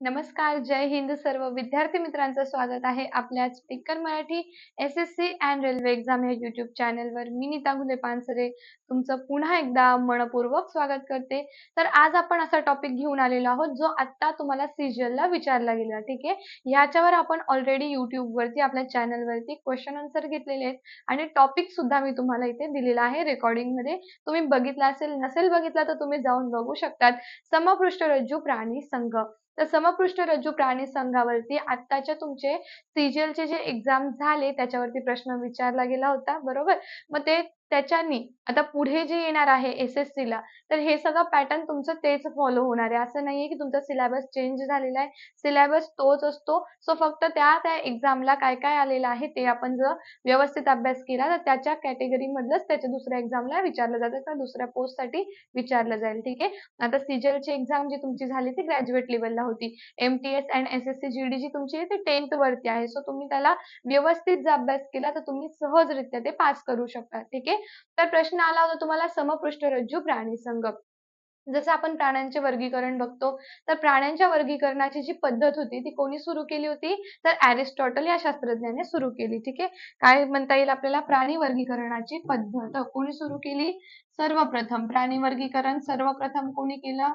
नमस्कार जय हिंद सर्व. विद्यार्थी मित्रांचं स्वागत आहे आपल्या speaker Marathi S S C and railway exam या युट्यूब चॅनलवर मी नीता घुले पानसरे तुमचं पुन्हा एकदा मनपूर्वक स्वागत करते. तर आज आपण असा टॉपिक घेऊन आलेलो आहोत जो आत्ता तुम्हाला सिजलला विचारला गेला ठीक आहे? ह्याच्यावर आपण ऑलरेडी युट्यूबवरती आपल्या चॅनलवरती क्वेश्चन आन्सर घेतलेले आहेत. आणि टॉपिक सुद्धा मी तुम्हाला इथे दिलेला आहे रेकॉर्डिंगमध्ये तुम्ही बघितला असेल नसेल बघितला तर तुम्ही जाऊन बघू शकतात. समपृष्ठ रज्जू प्राणी संघ. तर समपृष्ठ रज्जू प्राणी संघावरती आत्ताच्या तुमचे सीजीएलचे जे एक्झाम झाले त्याच्यावरती प्रश्न विचारला गेला होता बरोबर? मग ते त्याच्यानी आता पुढे जे येणार आहे एस एस सी ला तर हे सगळं पॅटर्न तुमचं तेच फॉलो होणार आहे. असं नाहीये की तुमचा सिलेबस चेंज झालेला आहे. सिलेबस तोच असतो. सो फक्त त्या त्या एक्झामला काय काय आलेलं आहे ते आपण जर व्यवस्थित अभ्यास केला तर त्याच्या कॅटेगरीमधलंच त्याच्या दुसऱ्या एक्झामला विचारलं जातं. किंवा दुसऱ्या पोस्टसाठी विचारलं जाईल. ठीक आहे? आता सीजलची एक्झाम जी तुमची झाली ती ग्रॅज्युएट लेवलला होती. M T S and S S C G D जी तुमची आहे ती टेन्थ वरती आहे. सो तुम्ही त्याला व्यवस्थित जर अभ्यास केला तर तुम्ही सहजरित्या ते पास करू शकता. ठीक आहे? तर प्रश्न आला होता तुम्हाला समपृष्ठरज्जू प्राणी संघ जसं आपण प्राण्यांचे वर्गीकरण बघतो तर प्राण्यांच्या वर्गीकरणाची जी पद्धत होती ती कोणी सुरू केली होती? तर अरिस्टॉटल या शास्त्रज्ञाने सुरू केली ठीक आहे? काय म्हणता येईल आपल्याला? प्राणी वर्गीकरणाची पद्धत. कोणी सुरू केली? सर्वप्रथम प्राणी वर्गीकरण सर्वप्रथम कोणी केलं?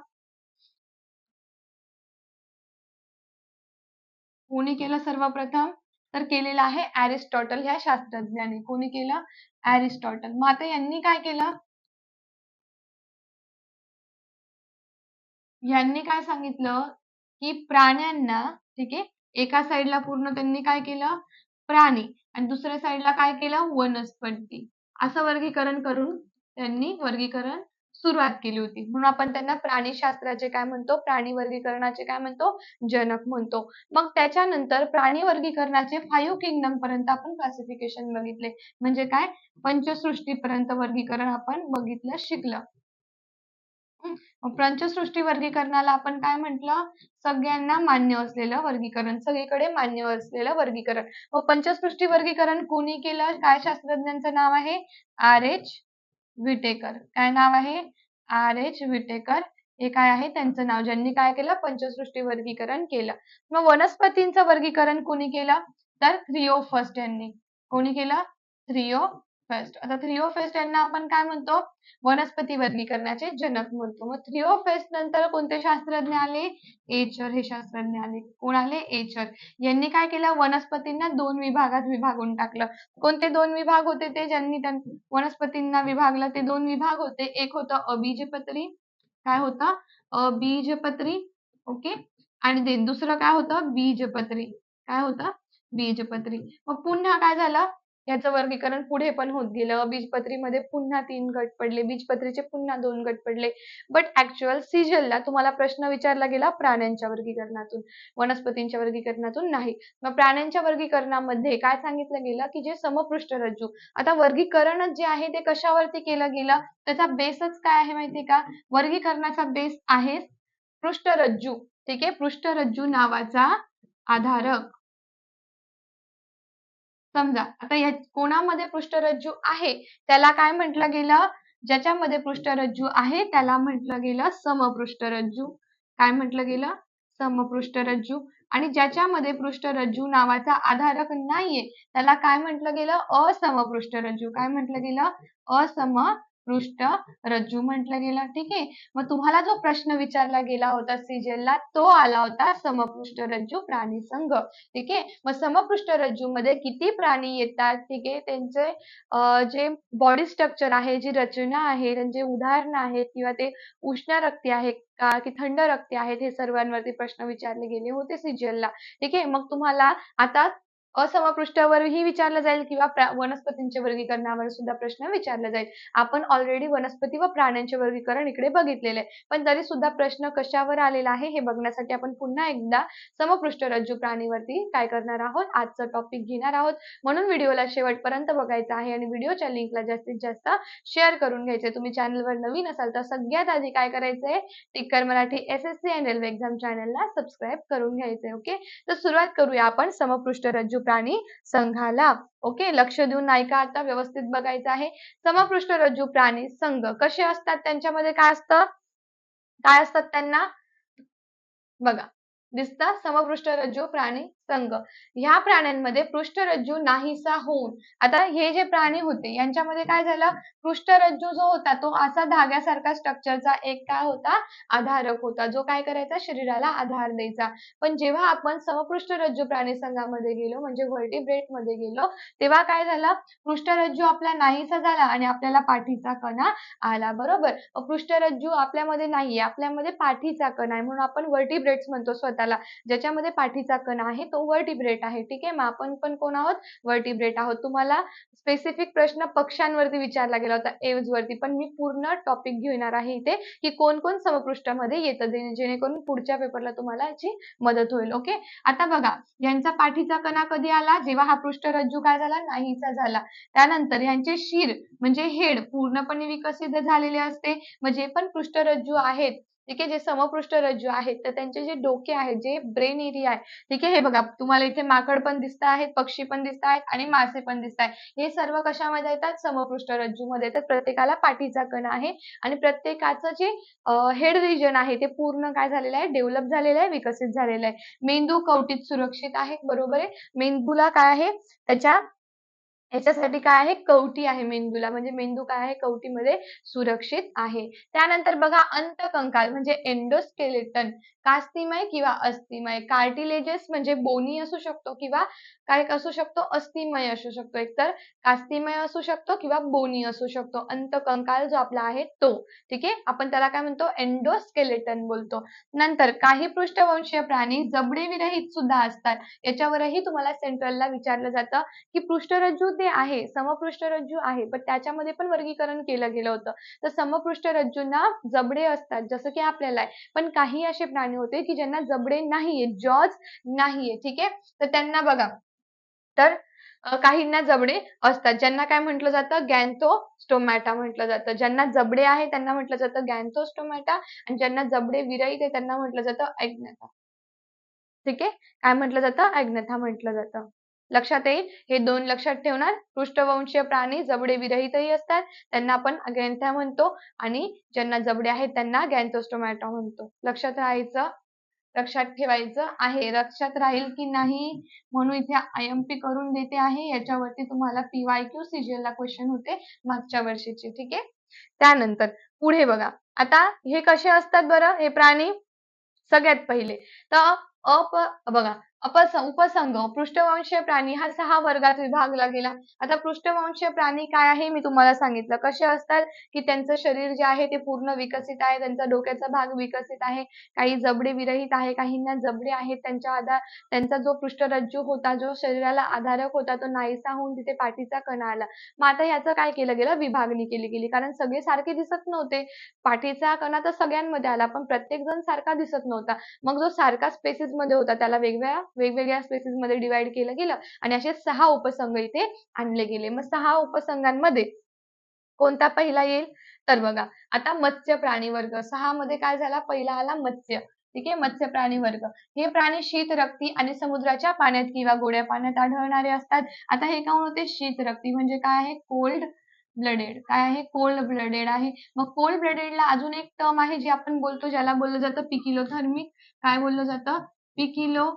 कोणी केलं सर्वप्रथम? तर केलेलं आहे अरिस्टॉटल ह्या शास्त्रज्ञाने. कोणी केलं? अरिस्टॉटल मग आता यांनी काय केलं? यांनी काय सांगितलं? की प्राण्यांना ठीक आहे एका साईडला पूर्ण त्यांनी काय केलं? प्राणी. आणि दुसऱ्या साईडला काय केलं? वनस्पती. असं वर्गीकरण करून त्यांनी वर्गीकरण सुरुवात केली होती. म्हणून आपण त्यांना प्राणीशास्त्राचे काय म्हणतो प्राणी वर्गीकरणाचे काय म्हणतो जनक म्हणतो. मग त्याच्यानंतर प्राणी वर्गीकरणाचे फाईव्ह किंगडम पर्यंत आपण क्लासिफिकेशन बघितले. म्हणजे काय? पंचसृष्टीपर्यंत वर्गीकरण आपण बघितलं शिकलं. पंचसृष्टी वर्गीकरणाला आपण काय म्हटलं? सगळ्यांना मान्य असलेलं वर्गीकरण. सगळीकडे मान्य असलेलं वर्गीकरण. व पंचसृष्टी वर्गीकरण कोणी केलं? काय शास्त्रज्ञांचं नाव आहे? R H Whitaker. काय नाव आहे? R H Whitaker. हे काय आहे? त्यांचं नाव. ज्यांनी काय केलं? पंचसृष्टी वर्गीकरण केलं. मग वनस्पतींचं वर्गीकरण कोणी केलं? तर थ्रिओफर्स्ट यांनी. कोणी केलं? थ्रिओ फेस्ट आता थ्रिओफेस्ट यांना आपण काय म्हणतो? वनस्पती वर्गीकरणाचे जनक म्हणतो. मग थ्रिओफेस्ट नंतर कोणते शास्त्रज्ञ आले? एचर हे शास्त्रज्ञ आले. कोण आले? एचर यांनी काय केलं? वनस्पतींना दोन विभागात विभागून टाकलं. कोणते दोन विभाग होते ते? ज्यांनी वनस्पतींना विभागलं ते दोन विभाग होते. एक होतं अबीजपत्री. काय होतं? अबीजपत्री. ओके. आणि दुसरं काय होतं? बीजपत्री. काय होतं? बीजपत्री. मग पुन्हा काय झालं? याचं वर्गीकरण पुढे पण होत गेलं. बीजपत्रीमध्ये पुन्हा तीन गट पडले. बीजपत्रीचे पुन्हा दोन गट पडले. बट ऍक्च्युअल सिजलला तुम्हाला प्रश्न विचारला गेला प्राण्यांच्या वर्गीकरणातून. वनस्पतींच्या वर्गीकरणातून नाही. मग प्राण्यांच्या वर्गीकरणामध्ये काय सांगितलं गेलं? की जे समपृष्ठरज्जू आता वर्गीकरणच जे आहे ते कशावरती केलं गेलं? त्याचा बेसच काय आहे माहितीये का? वर्गीकरणाचा बेस आहे पृष्ठरज्जू ठीक आहे? पृष्ठरज्जू नावाचा आधारक. समजा आता या कोणामध्ये पृष्ठरज्जू आहे? त्याला काय म्हटलं गेलं? ज्याच्यामध्ये पृष्ठरज्जू आहे त्याला म्हटलं गेलं समपृष्ठरज्जू. काय म्हटलं गेलं? समपृष्ठरज्जू. आणि ज्याच्यामध्ये पृष्ठरज्जू नावाचा आधारक नाहीये त्याला काय म्हटलं गेलं? असमपृष्ठरज्जू. काय म्हटलं गेलं? असम पृष्ठ रज्जू म्हटलं गेलं ठीक आहे. मग तुम्हाला जो प्रश्न विचारला गेला होता सिजेलला तो आला होता समपृष्ठ रज्जू प्राणी संघ ठीक आहे. मग समपृष्ठ रज्जू मध्ये किती प्राणी येतात ठीक आहे. त्यांचे जे बॉडी स्ट्रक्चर आहे जी रचना आहे त्यांचे उदाहरणं आहेत किंवा ते उष्ण रक्ती आहे का की थंड रक्ती आहेत हे सर्वांवरती प्रश्न विचारले गेले होते सिजिएलला ठीक आहे. मग तुम्हाला आता असमपृष्ठावरही विचारलं जाईल किंवा वनस्पतींच्या वर्गीकरणावर सुद्धा प्रश्न विचारला जाईल. आपण ऑलरेडी वनस्पती व प्राण्यांचे वर्गीकरण इकडे बघितलेले आहे. पण तरी सुद्धा प्रश्न कशावर आलेला आहे हे बघण्यासाठी आपण पुन्हा एकदा समपृष्ठ रज्जू प्राणीवरती काय करणार आहोत? आजचं टॉपिक घेणार आहोत. म्हणून व्हिडिओला शेवटपर्यंत बघायचा आहे आणि व्हिडिओच्या लिंकला जास्तीत जास्त शेअर करून घ्यायचे तुम्ही चॅनलवर नवीन असाल तर सगळ्यात आधी काय करायचंय टिक्कर Marathi S S C and railway exam चॅनलला सबस्क्राईब करून घ्यायचंय ओके तर सुरुवात करूया आपण समपृष्ठ रज्जू प्राणी संघाला. ओके लक्ष देऊन नाही का आता व्यवस्थित बघायचं आहे. समपृष्ठ रज्जू प्राणी संघ कसे असतात? त्यांच्यामध्ये काय असतं? काय असतात त्यांना? बघा. दिसतं समपृष्ठरज्जू प्राणी संघ. ह्या प्राण्यांमध्ये पृष्ठरज्जू नाहीसा होऊन आता हे जे प्राणी होते यांच्यामध्ये काय झालं? पृष्ठरज्जू जो होता तो असा धाग्यासारखा स्ट्रक्चरचा एक काय होता? आधारक होता जो काय करायचा? शरीराला आधार द्यायचा. पण जेव्हा आपण समपृष्ठरज्जू प्राणी संघामध्ये गेलो म्हणजे व्हर्टिब्रेटमध्ये गेलो तेव्हा काय झालं? पृष्ठरज्जू आपला नाहीसा झाला आणि आपल्याला पाठीचा कणा आला बरोबर? पृष्ठरज्जू आपल्यामध्ये नाहीये आपल्यामध्ये पाठीचा कणा आहे म्हणून आपण व्हर्टिब्रेट्स म्हणतो स्वतःला ज्याच्यामध्ये पाठीचा कणा आहे तो वर्टिब्रेट आहे. ठीक आहे? मग आपण पण कोण आहोत वर्टिब्रेट आहोत? तुम्हाला स्पेसिफिक प्रश्न पक्ष्यांवरती विचारला गेला होता एव्ज वरती. पण मी पूर्ण टॉपिक घेणार आहे इथे की कोण कोण समपृष्ठामध्ये येतं जेणेकरून पुढच्या पेपरला तुम्हाला याची मदत होईल. ओके आता बघा यांचा पाठीचा कणा कधी आला? जेव्हा हा पृष्ठरज्जू काय झाला नाहीचा झाला. त्यानंतर यांचे शिर म्हणजे हेड पूर्णपणे विकसित झालेले असते. म्हणजे पण पृष्ठरज्जू आहेत. ठीक आहे जे समपृष्ठरज्जू आहेत तर त्यांचे जे डोके आहेत जे ब्रेन एरिया आहे ठीक आहे हे बघा तुम्हाला इथे माकड पण दिसत आहेत पक्षी पण दिसत आहेत आणि मासे पण दिसत आहेत. हे सर्व कशामध्ये येतात? समपृष्ठरज्जू मध्ये येतात प्रत्येकाला पाठीचा कण आहे आणि प्रत्येकाचं जे हेड रिजन आहे ते पूर्ण काय झालेलं आहे? डेव्हलप झालेलं आहे विकसित झालेलं आहे. मेंदू कवटीत सुरक्षित आहे बरोबर आहे? मेंदूला काय आहे? त्याच्या याच्यासाठी काय आहे? कवटी आहे मेंदूला. म्हणजे मेंदू काय आहे? कवटीमध्ये सुरक्षित आहे. त्यानंतर बघा अंतकंकाल म्हणजे एंडोस्केलेटन कास्तिमय किंवा अस्थिमय कार्टिलेजेस म्हणजे बोनी असू शकतो किंवा काय असू शकतो? अस्थिमय असू शकतो. एकतर कास्तिमय असू शकतो किंवा बोनी असू शकतो. अंतकंकाल जो आपला आहे तो. ठीक आहे? आपण त्याला काय म्हणतो? एंडोस्केलेटन बोलतो. नंतर काही पृष्ठवंशीय प्राणी जबडे विरहित सुद्धा असतात. याच्यावरही तुम्हाला सेंट्रलला विचारलं जातं की पृष्ठरज्जू ते आहे समपृष्ठरज्जू आहे पण त्याच्यामध्ये पण वर्गीकरण केलं गेलं होतं. तर समपृष्ठरज्जूंना जबडे असतात जसं की आपल्याला आहे. पण काही असे प्राणी होते की ज्यांना जबडे नाहीये जॉज नाहीये ठीक आहे? तर त्यांना बघा. तर काहींना जबडे असतात. ज्यांना काय म्हटलं जातं? गॅन्थो स्टोमॅटा म्हटलं जातं. ज्यांना जबडे आहे त्यांना म्हटलं जातं गॅन्थो स्टोमॅटा आणि ज्यांना जबडे विरहित आहे त्यांना म्हटलं जातं अज्ञता ठीक आहे? काय म्हटलं जातं? अज्ञता म्हटलं जातं. लक्षात येईल? हे दोन लक्षात ठेवणार. पृष्ठवंशीय प्राणी जबडे विरहितही असतात. त्यांना आपण गॅन्थ्या म्हणतो आणि ज्यांना जबडे आहेत त्यांना गॅन्थोस्टोमॅटा म्हणतो. लक्षात राहायचं? लक्षात ठेवायचं आहे. लक्षात राहील की नाही? म्हणून इथे आय एम पी करून देते आहे. याच्यावरती तुम्हाला पीवाय क्यू सीजीएल ला क्वेश्चन होते मागच्या वर्षीचे. ठीक आहे? त्यानंतर पुढे बघा. आता हे कसे असतात बरं हे प्राणी? सगळ्यात पहिले. तर अप बघा. अपस उपसंग पृष्ठवंशीय प्राणी हा सहा वर्गात विभागला गेला. आता पृष्ठवंशीय प्राणी काय आहे मी तुम्हाला सांगितलं. कसे असतात? की त्यांचं शरीर जे आहे ते पूर्ण विकसित आहे त्यांचा डोक्याचा भाग विकसित आहे काही जबडे विरहित आहे काहींना जबडे आहेत त्यांच्या आधार त्यांचा जो पृष्ठरज्जू होता जो शरीराला आधारक होता तो नाहीसा होऊन तिथे पाठीचा कणा आला. मग आता ह्याचं काय केलं गेलं? विभागणी केली गेली. कारण सगळे सारखे दिसत नव्हते. पाठीचा कणा तर सगळ्यांमध्ये आला पण प्रत्येक जण सारखा दिसत नव्हता. मग जो सारखा स्पेसिसमध्ये होता त्याला वेगवेगळ्या वेगवेगळ्या स्पेसेसमध्ये डिवाइड केलं गेलं आणि असे सहा उपसंघ इथे आणले गेले. मग सहा उपसंघांमध्ये कोणता पहिला येईल? तर बघा आता मत्स्य प्राणी वर्ग. सहा मध्ये काय झाला? पहिला आला मत्स्य. ठीक आहे? मत्स्य प्राणी वर्ग. हे प्राणी शीत रक्ती आणि समुद्राच्या पाण्यात किंवा गोड्या पाण्यात आढळणारे असतात. आता हे काय होते? शीत रक्ती म्हणजे काय आहे? कोल्ड ब्लडेड काय आहे? कोल्ड ब्लडेड आहे. मग कोल्ड ब्लडेडला अजून एक टर्म आहे जे आपण बोलतो ज्याला बोललं जातं पिकिलोथर्मिक. काय बोललं जातं? पिकिलो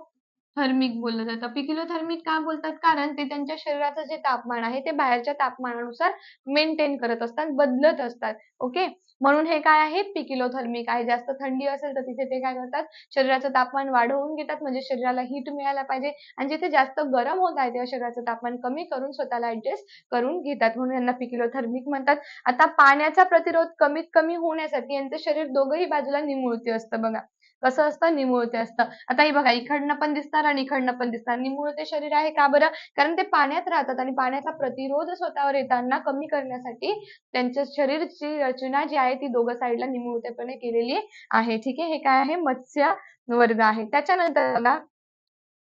थर्मिक बोललं जातं. पिकिलोथर्मिक का बोलतात? कारण ते त्यांच्या शरीराचं जे तापमान आहे ते बाहेरच्या तापमानानुसार मेंटेन करत असतात बदलत असतात. ओके म्हणून हे काय आहे? पिकिलोथर्मिक आहे. जास्त थंडी असेल तर तिथे ते काय करतात? शरीराचं तापमान वाढवून घेतात. म्हणजे शरीराला हीट मिळायला पाहिजे. आणि जिथे जास्त गरम होत आहे तेव्हा शरीराचं तापमान कमी करून स्वतःला ऍडजस्ट करून घेतात. म्हणून यांना पिकिलोथर्मिक म्हणतात. आता पाण्याचा प्रतिरोध कमीत कमी होण्यासाठी यांचं शरीर दोघही बाजूला निमुळते असतं बघा. कसं असतं? निमुळते असतं. आता हे बघा इकडनं पण दिसणार आणि इकडनं पण दिसणार. निमुळते शरीर आहे का बरं? कारण ते पाण्यात राहतात आणि पाण्याचा प्रतिरोध स्वतःवर येताना कमी करण्यासाठी त्यांच्या शरीरची रचना जी आहे ती दोघं साईडला निमुळतेपणे केलेली आहे. ठीक आहे? हे काय आहे? मत्स्य वर्ग आहे. त्याच्यानंतर बघा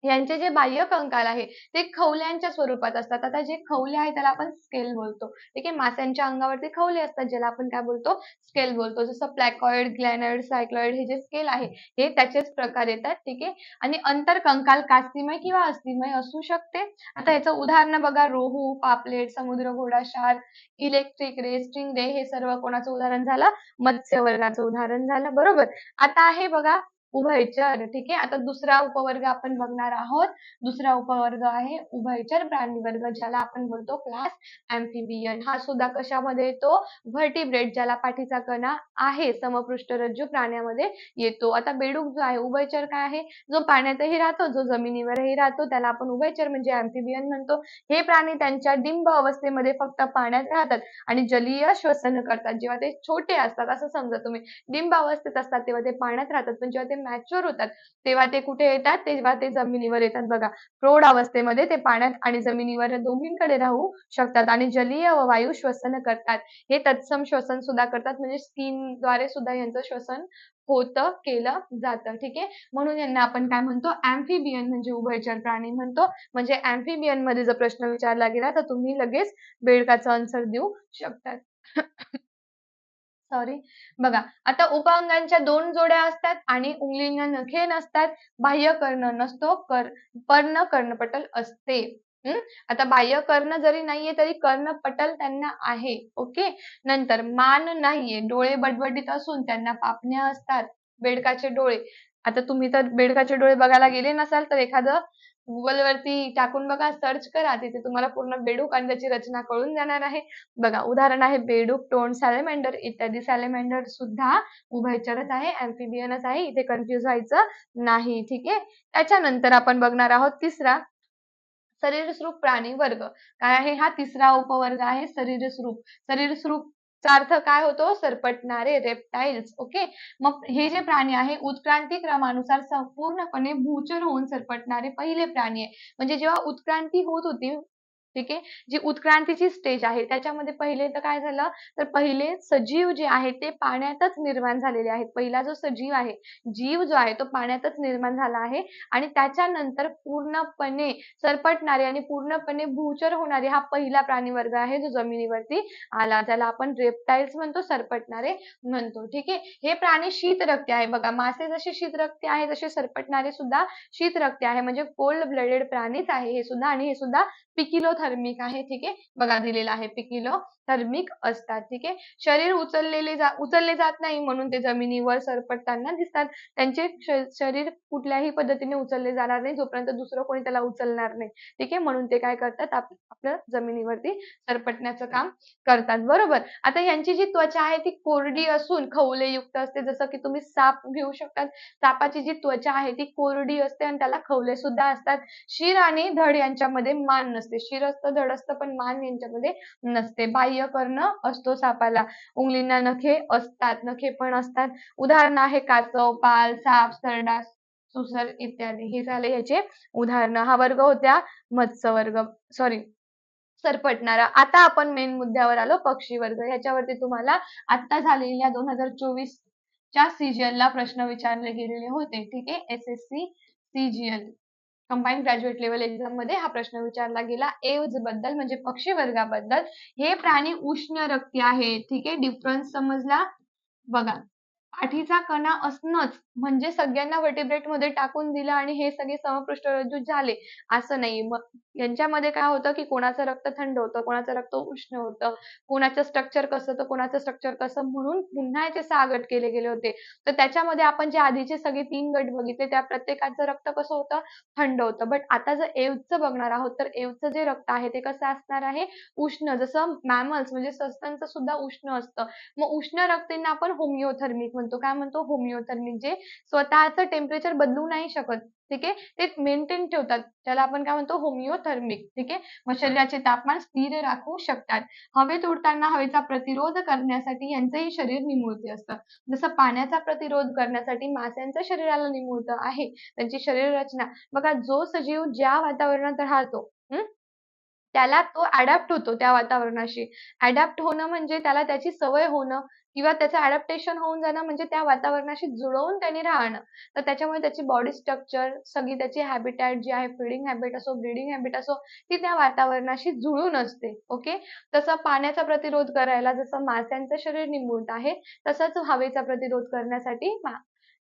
यांचे जे बाह्य कंकाल आहे ते खवल्यांच्या स्वरूपात असतात. आता जे खवले आहे त्याला आपण स्केल बोलतो. ठीक आहे? माशांच्या अंगावरती खवले असतात ज्याला आपण काय बोलतो? स्केल बोलतो. जसं प्लॅकॉइड ग्लॅनॉइड सायक्लॉइड हे जे स्केल आहे हे त्याचेच प्रकार येतात. ठीक आहे? आणि अंतर कंकाल कास्तिमय किंवा अस्थिमय असू शकते. आता याचं उदाहरण बघा. रोहू पापलेट समुद्र घोडा शार इलेक्ट्रिक रे स्ट्रिंग रे हे सर्व कोणाचं उदाहरण झालं? मत्स्य वर्गाचं उदाहरण झालं. बरोबर? आता आहे बघा उभयचर ठीक आहे? आता दुसरा उपवर्ग आपण बघणार आहोत. दुसरा उपवर्ग आहे उभयचर प्राणी वर्ग ज्याला आपण बोलतो क्लास अँफिबियन हा सुद्धा कशामध्ये येतो? व्हर्टिब्रेट ज्याला पाठीचा कणा आहे. समपृष्ठरज्जू प्राण्यामध्ये येतो. आता बेडूक जो आहे उभयचर काय आहे? जो पाण्यातही राहतो जो जमिनीवरही राहतो त्याला आपण उभयचर म्हणजे अँफिबियन म्हणतो. हे प्राणी त्यांच्या डिंब अवस्थेमध्ये फक्त पाण्यात राहतात आणि जलीय श्वसन करतात. जेव्हा ते छोटे असतात असं समजा तुम्ही. डिंब अवस्थेत असतात तेव्हा ते पाण्यात राहतात. पण जेव्हा ते मॅच्युअर होतात. तेव्हा ते कुठे येतात? तेव्हा ते जमिनीवर येतात. बघा प्रौढ अवस्थेमध्ये ते पाण्यात आणि जमिनीवर दोन्हीकडे राहू शकतात आणि जलीय व वायू श्वसन करतात. हे तत्सम श्वसन सुद्धा करतात. म्हणजे स्किनद्वारे सुद्धा यांचं श्वसन होतं केलं जातं. ठीक आहे? म्हणून यांना आपण काय म्हणतो? अँफिबियन म्हणजे उभयचर प्राणी म्हणतो. म्हणजे अँफिबियनमध्ये जर प्रश्न विचारला गेला तर तुम्ही लगेच बेडकाचं आन्सर देऊ शकतात. सॉरी बघा आता उपांगांच्या दोन जोड्या असतात आणि उंगलींना नखे नसतात. बाह्य कर्ण नसतो कर पर्ण कर्णपटल असते. हम्म आता बाह्य कर्ण जरी नाहीये तरी कर्णपटल त्यांना आहे. ओके? नंतर मान नाहीये. डोळे बडबडीत असून त्यांना पापण्या असतात. बेडकाचे डोळे. आता तुम्ही तर बेडकाचे डोळे बघायला गेले नसाल तर एखादं गुगल वरती टाकून बघा सर्च करा. तिथे तुम्हाला पूर्ण बेडूक आणि त्याची रचना कळून जाणार आहे. बघा उदाहरण आहे बेडूक टोन सॅलेमेंडर इत्यादी. सॅलेमेंडर सुद्धा उभयचरच आहे अँफिबियनच आहे. इथे कन्फ्युज व्हायचं नाही. ठीक आहे? त्याच्यानंतर आपण बघणार आहोत तिसरा. शरीरस्रूप प्राणी वर्ग. काय आहे? हा तिसरा उपवर्ग आहे शरीरस्वरूप. शरीरस्रूप चा अर्थ काय होतो? सरपटणारे रेप्टाइल्स ओके मग हे जे प्राणी आहे उत्क्रांती क्रमानुसार संपूर्णपणे भूचर होऊन सरपटणारे पहिले प्राणी आहे. म्हणजे जेव्हा उत्क्रांती होत होती ठीक आहे? जी उत्क्रांतीची स्टेज आहे त्याच्यामध्ये पहिले तर काय झालं? तर पहिले सजीव जे आहे ते पाण्यातच निर्माण झालेले आहेत. पहिला जो सजीव आहे जीव जो आहे तो पाण्यातच निर्माण झाला आहे आणि त्याच्यानंतर पूर्णपणे सरपटणारे आणि पूर्णपणे भूचर होणारे हा पहिला प्राणी वर्ग आहे जो जमिनीवरती आला. त्याला आपण रेप्टाईल्स म्हणतो सरपटणारे म्हणतो. ठीक आहे? हे प्राणी शीतरक्ती आहे. बघा मासे जसे शीतरक्ती आहे तसे सरपटणारे सुद्धा शीतरक्ती आहे. म्हणजे कोल्ड ब्लडेड प्राणीच आहे हे सुद्धा आणि हे सुद्धा थर्मिक आहे ठीक आहे? बघा दिलेलं आहे पिकिलो थर्मिक असतात ठीक आहे? शरीर उचललेले जा उचलले जात नाही म्हणून ते जमिनीवर सरपटताना दिसतात. त्यांचे शरीर कुठल्याही पद्धतीने उचलले जाणार नाही जोपर्यंत दुसरं कोणी त्याला उचलणार नाही. ठीक आहे? म्हणून ते काय करतात? आपलं जमिनीवरती सरपटण्याचं काम करतात. बरोबर? आता यांची जी त्वचा आहे ती कोरडी असून खवलेयुक्त असते. जसं की तुम्ही साप घेऊ शकतात. सापाची जी त्वचा आहे ती कोरडी असते आणि त्याला खवले सुद्धा असतात. शिर आणि धड यांच्यामध्ये मान नसते. शिर असतं धड असतं पण मान यांच्यामध्ये नसते. बाह्य कर्ण असतो सापाला. उंगलींना नखे असतात नखे पण असतात. उदाहरण आहे कासव पाल साप सरडा सुसर इत्यादी. हे झाले याचे उदाहरण. हा वर्ग होत्या मत्स्य वर्ग. सॉरी सरपटणारा. आता आपण मेन मुद्द्यावर आलो पक्षी वर्ग. याच्यावरती तुम्हाला आता झालेल्या दोन हजार चोवीस च्या सीजीएल ला प्रश्न विचारले गेलेले होते. ठीक आहे? S S C CGL combine graduate level एक्झाममध्ये हा प्रश्न विचारला गेला. एव्जबद्दल म्हणजे पक्षी वर्गाबद्दल हे प्राणी उष्ण रक्ती आहे. ठीक आहे? डिफरन्स समजला? बघा. पाठीचा कणा असणंच म्हणजे सगळ्यांना वर्टिब्रेटमध्ये टाकून दिलं आणि हे सगळे समपृष्ठरज्जू झाले. असं नाही. मग यांच्यामध्ये काय होतं की कोणाचं रक्त थंड होतं कोणाचं रक्त उष्ण होतं कोणाचं स्ट्रक्चर कसं तर कोणाचं स्ट्रक्चर कसं म्हणून पुन्हा याचे सहा गट केले गेले होते. तर त्याच्यामध्ये आपण जे आधीचे सगळे तीन गट बघितले त्या प्रत्येकाचं रक्त कसं होतं? थंड होतं. बट आता जर एवचं बघणार आहोत तर एव्हचं जे रक्त आहे ते कसं असणार आहे? उष्ण. जसं मॅमल्स म्हणजे सस्तनचं सुद्धा उष्ण असतं. मग उष्ण रक्तींना आपण होमिओथर्मिक म्हणजे म्हणतो काय म्हणतो होमिओथर्मिक जे स्वतःचं टेम्परेचर बदलू नाही शकत ठीक आहे ते मेंटेन ठेवतात. त्याला आपण काय म्हणतो होमिओथर्मिक ठीक आहे? मग शरीराचे तापमान स्थिर राखू शकतात. हवेत उडताना हवेचा प्रतिरोध करण्यासाठी यांचंही शरीर निमुळते असतं. जसं पाण्याचा प्रतिरोध करण्यासाठी माशांचं शरीराला निमुळतं आहे. त्यांची शरीर रचना बघा जो सजीव ज्या वातावरणात राहतो त्याला तो अडॅप्ट होतो त्या वातावरणाशी. अडॅप्ट होणं म्हणजे त्याला त्याची सवय होणं किंवा त्याचं अडॅप्टेशन होऊन जाणं म्हणजे त्या वातावरणाशी जुळवून त्यांनी राहणं. तर त्याच्यामुळे त्याची बॉडी स्ट्रक्चर सगळी त्याची हॅबिटॅट जी आहे फिडिंग हॅबिट असो ब्रिडिंग हॅबिट असो ती त्या वातावरणाशी जुळून असते. ओके तसं पाण्याचा प्रतिरोध करायला जसं माशांचं शरीर निमूळत आहे तसंच हवेचा प्रतिरोध करण्यासाठी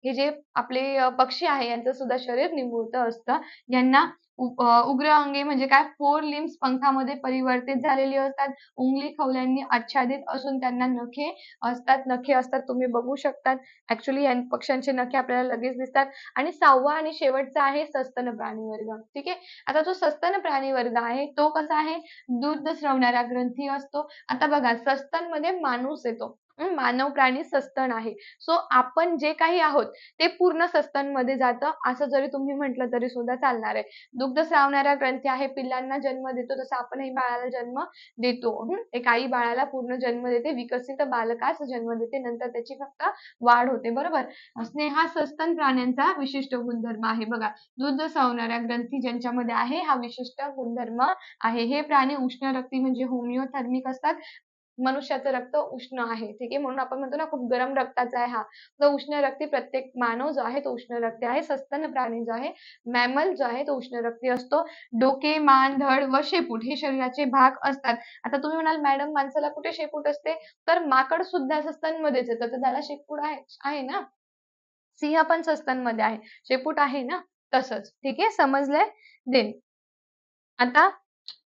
हे जे आपले पक्षी आहे यांचं सुद्धा शरीर निमुळतं असतं. यांना उग्र अंगे म्हणजे काय फोर लिम्स पंखामध्ये परिवर्तित झालेली असतात. उंगली खवल्यांनी आच्छादित असून त्यांना नखे असतात. नखे असतात तुम्ही बघू शकतात. ऍक्च्युली या पक्ष्यांचे नखे आपल्याला लगेच दिसतात आणि सहावा आणि शेवटचा आहे सस्तन प्राणी वर्ग. ठीक आहे. आता जो सस्तन प्राणी वर्ग आहे तो कसा आहे? दूध स्रवणारा ग्रंथी असतो. आता बघा सस्तनमध्ये माणूस येतो. मानव प्राणी सस्तन आहे. सो आपण जे काही आहोत ते पूर्ण सस्तनमध्ये जातं असं जरी तुम्ही म्हटलं तरी सुद्धा चालणार आहे. दुग्ध स्रावणारा ग्रंथी आहे पिल्लांना जन्म देतो तसं आपणही बाळाला जन्म देतो. एक आई बाळाला पूर्ण जन्म देते. विकसित बालकास जन्म देते. नंतर त्याची फक्त वाढ होते. बरोबर? स्नेहा हा सस्तन प्राण्यांचा विशिष्ट गुणधर्म आहे. बघा दुग्ध स्रवणाऱ्या ग्रंथी ज्यांच्यामध्ये आहे हा विशिष्ट गुणधर्म आहे. हे प्राणी उष्ण रक्ती म्हणजे होमिओथर्मिक असतात. मनुष्याचं रक्त उष्ण आहे. ठीक आहे. म्हणून आपण म्हणतो ना खूप गरम रक्ताचा आहे हा. तो उष्ण रक्ती प्रत्येक मानव जो आहे तो उष्ण रक्ती आहे. सस्तन प्राणी जो आहे मॅमल जो आहे तो उष्ण रक्ती असतो. डोके, मान, धड व शेपूट हे शरीराचे भाग असतात. आता तुम्ही म्हणाल मॅडम माणसाला कुठे शेपूट असते? तर माकड सुद्धा सस्तनमध्येच येतं तर त्याला शेपूट आहे आहे ना. सिंह पण सस्तनमध्ये आहे. शेपूट आहे ना. तसंच. ठीक आहे. समजलंय? देन आता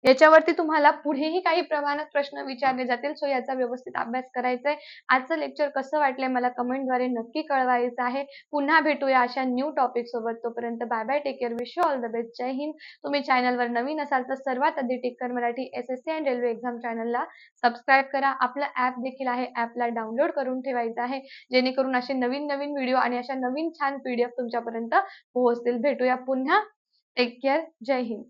याच्यावरती तुम्हाला पुढेही काही प्रमाणात प्रश्न विचारले जातील. सो याचा व्यवस्थित अभ्यास करायचा आहे. आजचं लेक्चर कसं वाटलंय मला कमेंटद्वारे नक्की कळवायचं आहे. पुन्हा भेटूया अशा न्यू टॉपिक सोबत. तोपर्यंत bye bye. Take care. Wish all the best. जय हिंद. तुम्ही चॅनलवर नवीन असाल तर सर्वात आधी टिक्कर Marathi S S C and railway exam चॅनलला सबस्क्राईब करा. आपलं ऍप देखील आहे. ऍपला डाउनलोड करून ठेवायचं आहे. जेणेकरून असे नवीन-नवीन व्हिडिओ आणि अशा नवीन छान पी-डी-एफ तुमच्यापर्यंत पोहोचतील. भेटूया पुन्हा. Take care. जय हिंद.